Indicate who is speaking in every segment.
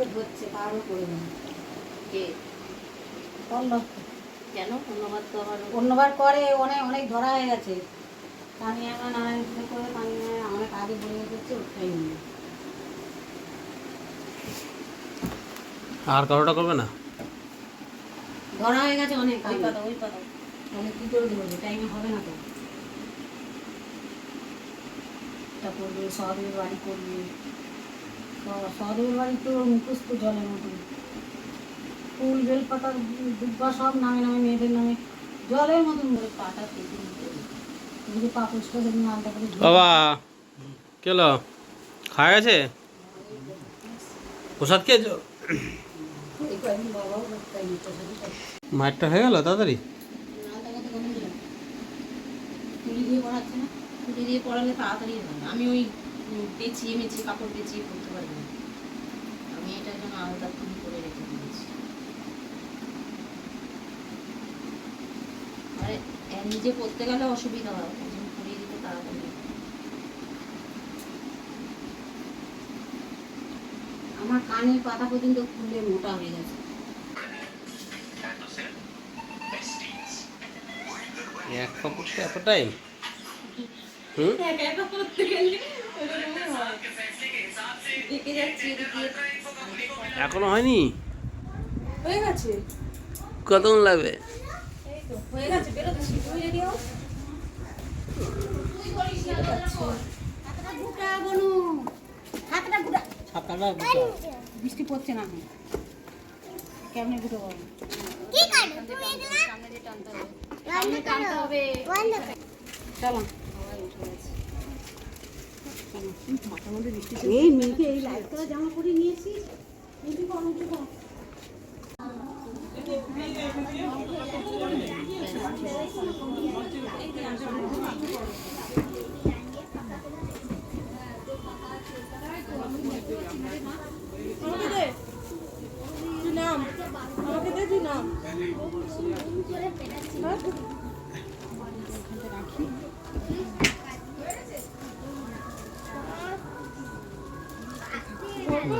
Speaker 1: ওকে ধরছে তারও করে না।
Speaker 2: কে?
Speaker 1: পল্লব
Speaker 2: কেন? ধন্যবাদ তো আবার
Speaker 1: অন্যবার করে অনেক অনেক ধরা হয়ে গেছে। তানিয়া আমার নারায়ণ পুজো করে তানিয়া অনেক আগে বলে গেছে ওঠাই নিয়ে
Speaker 3: আর কারোটা করবে না?
Speaker 1: ধরা হয়ে গেছে অনেক
Speaker 2: ওই। পাতা ওই পাতা।
Speaker 1: তাহলে কী করে ধরবে? টাইমে হবে না তো। তা করবে বাড়ি করবে। বাড়ি তো জলের মতন। ফুল বেলপাতা দুব্বা সব নামে নামে মেয়েদের নামে জলের মতন করে আলাদা
Speaker 3: বাবা কেলো খাওয়া গেছে প্রসাদ খেয়েছো। মায়েরটা হয়ে গেল তাড়াতাড়ি?
Speaker 1: দিয়ে পড়াচ্ছে না
Speaker 2: দিয়ে পড়ালে তাড়াতাড়ি আমি ওই পেঁচিয়ে মেচিয়ে কাপড় পেঁচিয়ে পড়তে পারি না। আমি এটার জন্য আলাদা তুলি করে রেখে দিয়েছি। আরে এ নিজে পড়তে গেলে অসুবিধা হয় ওই জন্য পড়িয়ে দিতে তাড়াতাড়ি।
Speaker 1: আমার কানের পাতা পর্যন্ত খুলে মোটা হয়ে গেছে।
Speaker 3: এক কাপড়টা এত টাইম হুম?
Speaker 2: যাচ্ছি এদিকে
Speaker 3: এখনও হয়নি?
Speaker 2: হয়ে গেছে।
Speaker 3: কতক্ষণ লাগবে?
Speaker 2: হয়ে গেছে বেরোচ্ছি। রেডি হও?
Speaker 1: বৃষ্টি পড়ছে না এখন। কেমনে গুটো বলো?
Speaker 2: সামনে টানতে হবে।
Speaker 1: চলো। এই মেয়েকে এই লাইট করা জামা পরে নিয়েছিস উঠি কর উঠি কর বুঝতে পারছি না কিচ্ছু মাথার দিকে এই দিক দেখো আরে এই তো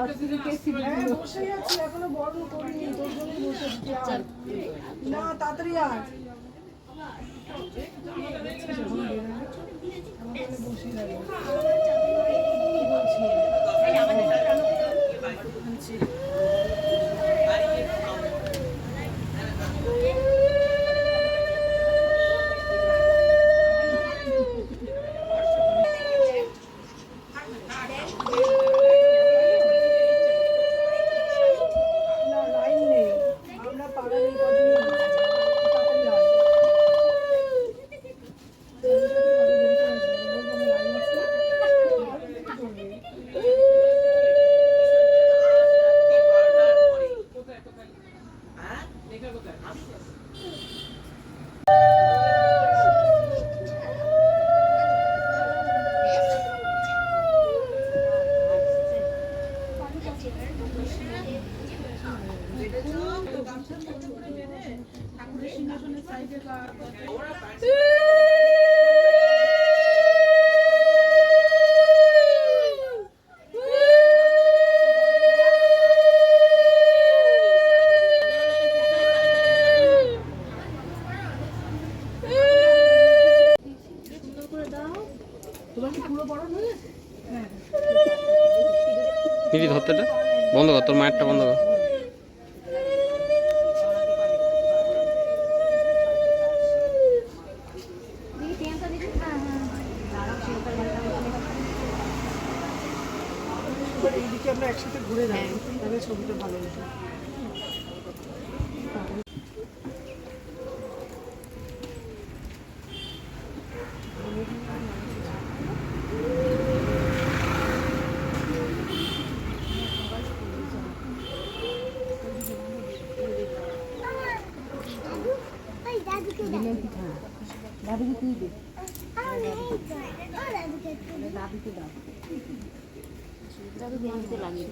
Speaker 4: বসে আছি এখনও বড় করিনি তোর জন্য বসে। না তাড়াতাড়ি আয়। বসে
Speaker 3: বন্ধ কর তোর মায়েরটা বন্ধ কর।
Speaker 4: এবার এই দিকে আমরা একসাথে ঘুরে যাই তাহলে ছবিটা ভালো লাগে
Speaker 1: দাদিকে তুই দে। দাদিকে দাও দাদু দিয়ে লাগিয়ে